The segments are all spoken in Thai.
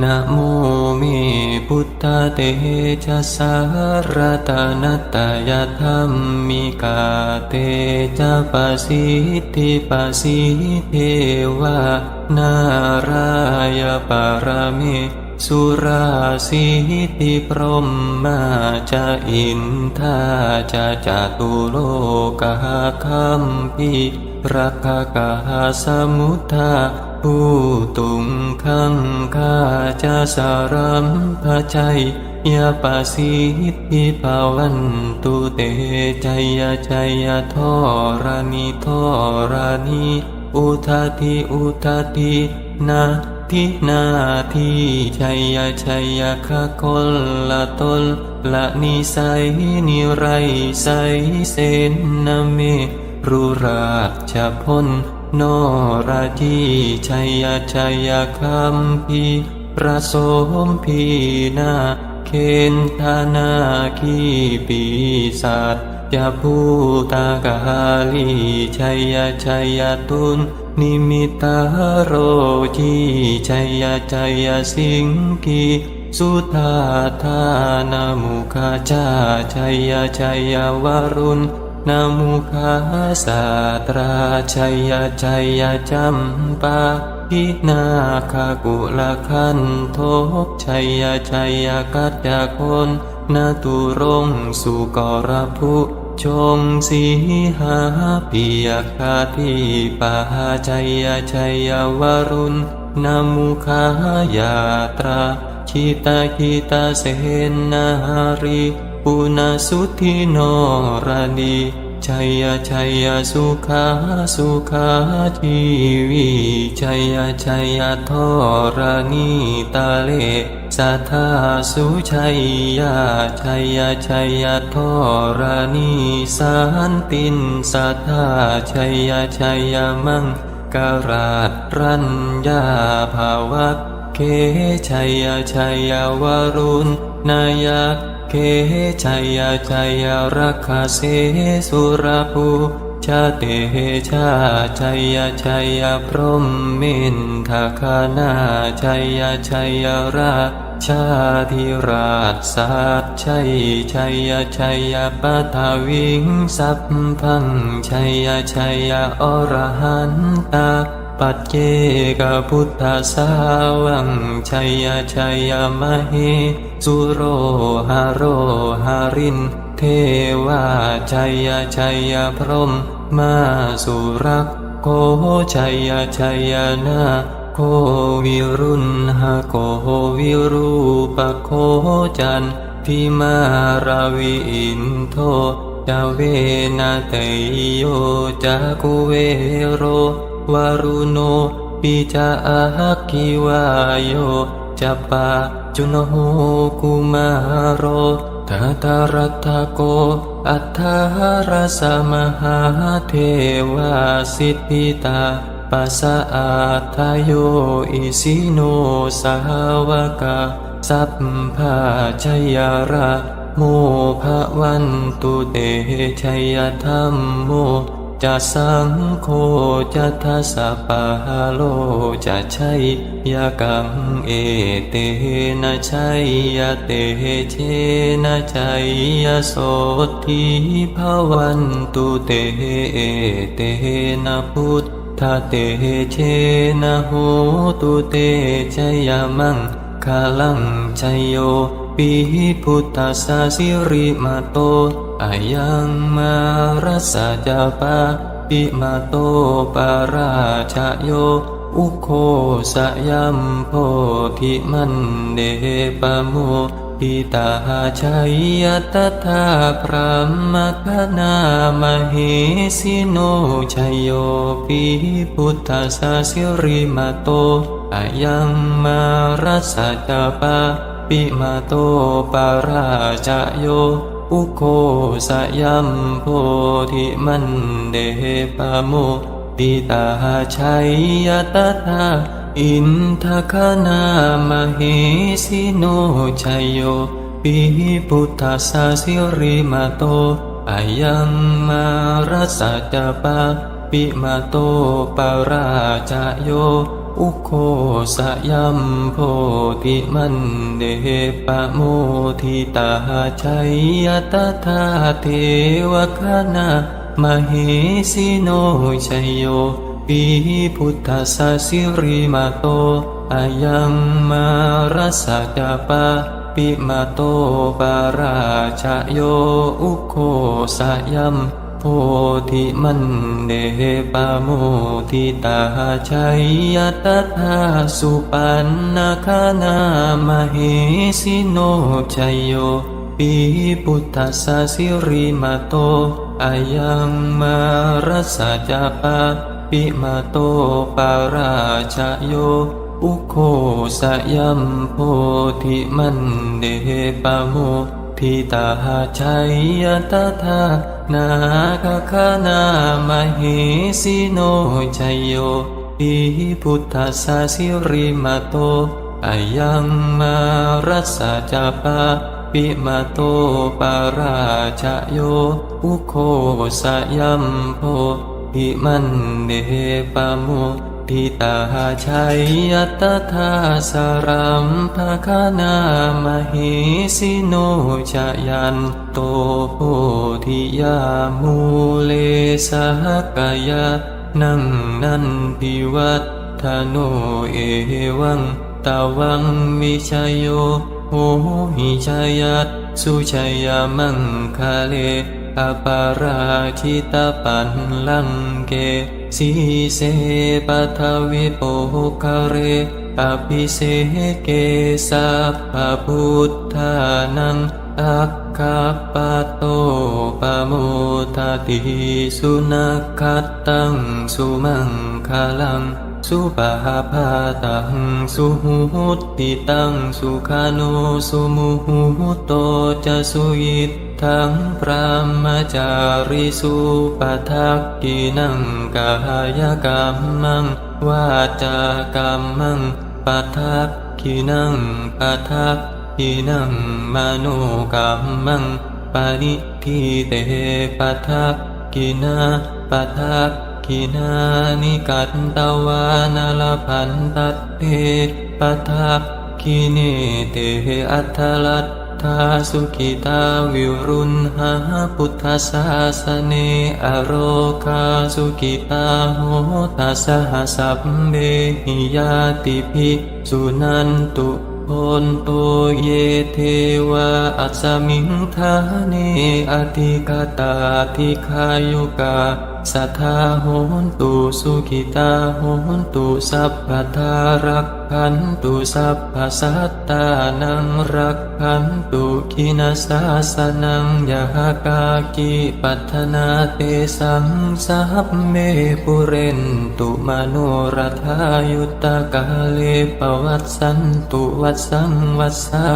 นะโมเมพุทธเตชะสารตานตายธรรมมิกาเตจะปสิทธิปสิเทวานารายปารเมสุราสิติพรหมมาจะอินทาจะจตุโลกาคัมพีรักกาสมุทธา ผู้ตุงขังคาจะสารัมพชัยยาปสิทิภาวันตุเตชัยยชัยยทอรานิทอรานิอุทาทิอุทาทินาทินาทีชัยยชัยยคะคนละตนละนิสัยนิไรใสเสนนเมรุราชพล นราจีชัยยชัยคัมพีประสมพีนาเคนธานาคีปีศาจจะพูตากาลีชัยยชัยตุนนิมิตาโรจีชัยยชัยสิงกีสุธาธานามุขจาชัยยชัยยวรุณ นามุขาสาตราชัยยชัยยจัมปาพินาคากุลคันโทกชัยยชัยยกัจจคนนาตุรงสุกรภุชงสีหาปิยคาทิปาชัยยชัยยวรุณนามุขายาตรา ชิตาคิตาเสนารี ปุณสุธิโนรานีชัยยชัยยสุขาสุขาชีวีชัยยชัยยทอรานีตาเลสัทธาสุชัยยาชัยยชัยยทอรานีสันตินสัทธาชัยยชัยยมังกราตรัญญาภาวักเคชัยยชัยยวรุณนายัก เคชัยยชัยรักขาเสสุรภูชาเตชาชัยยชัยพรหมมินทาคานาชัยยชัยราชาธิราชสัตชัยชัยชัยปัทวิงสัพพังชัยชัยอรหันตา ปัจเจกพุทธสาวังชัยชัยมเหสุโรหาโรหาริน เทวาชัยชัยพรหมมาสุรักโกชัยชัยนาโควิรุณหะโกวิรูปโคจันทิมาราวิอินโทจาเวนะเตโยจากุเวโร วารุโน ปิจาอาคิวายโยจปาจุนโหกุมารโรทัตรัตโก อัฏฐารสมหาเทวาสิทธิตาปัสสะอาทโยอิสิโนสาวกาสัพพาชยาระโมภะวันตุเตชัยธรรมโม จะสังโฆจะทัสสะปะโลจะชัยยกังเอเตนะชัยยเตเชนะชัยยโสทิภวันตุเตเอเตนะพุทธเตเชนะโหตุเตชยมังคาลังชัยโย ปิพุทธาสาสิริมาโตอายังมารัสสะจาปาปิมาโตปาราชโย อุโคสยัมโพธิมันเดปโมปิตาชัยยตถาพระมคณามเหสิโนชัยโยปิพุทธาสาสิริมาโตอายังมารัสสะจาปา ปิมาโตปาราชโยอุโคสยัมโพธิมันเดปโมปิตาชัยยตถาอินทคานามเหสิโนชัยโยปิพุทธาสาสิริมาโตอายังมารัสจปาปิมาโตปาราชโย อุโคสยัมโพธิมันเดปะโมทิตาชัยยตถาเทวคณามเหสิโนชัยโยปีพุทธสสิริมาโตอายังมารสะจาปะปิมาโตปาราชโยอุโคสยัม โพธิมันเดปะโมทิตาชัยยตถาสุปันนาคานามเหสิโนชัยโยปีพุทธสสิริมาโตอายังมารสสะจาปะปิมาโตปาราชโยอุโคสยัมโพธิมันเดปะโม ทิตาชัยยตถานาคคานามเหสิโนชัยโยปิพุทธสสิริมาโตอายังมารัสสะจาปะปิมาโตปาราชโยอุโคสยัมโพธิมันเดปะโม ทิตาชัยยตถาสรัมภคานามเหสิโนชยันโตโพธิยามูเลสหกายะนังนันทิวัฏทโนเอวังตาวังวิชยโยโหหิชยัตสุชยามังคาเลอปาราชิตาปันลังเก สีเสปัทวิโปคาเรอภิเสเกสัพพพุทธานังอัคคปะโตปโมทติสุนัขคัตตังสุมังคลัง สุปหาพาตังสุหุติตังสุขานุสุมุหุโตจะสุยิต ทังพระมจาริสุปทักกินังกายกรรมังวาจากรรมังปทักกินังปทักกินังมโนกรรมังปานิทิเตปทักกินาปทักกินานิกัตตวานลพันตัตเตปทักกิเนเตอัตถลัต ทาสุกิตาวิรุณหาพุทธศาสเนอโรคาสุกิตาโหตัสหสัพเบหิยาติภิสุนันตุโอนโตเยเทวาอัสสมิงทาเนอธิกตาธิคายุกา สัทธาโหนตุสุขิตาโหนตุสัพพทารักขันตุสัพพสัตตานังรักขันตุกินาสาสนังยากากิปัทนาเตสังสัพเมปุเรนตุมโนรัฐายุตตกาเลปวัตสันตุวัตสังวัสสะ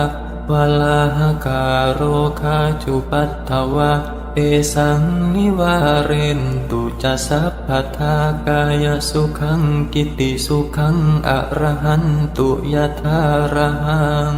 วลาหกาโรคาจุปัตถวะ เอสังนิวาเรนตุจะสัพพทากายสุขังกิติสุขังอรหันตุยทารหัง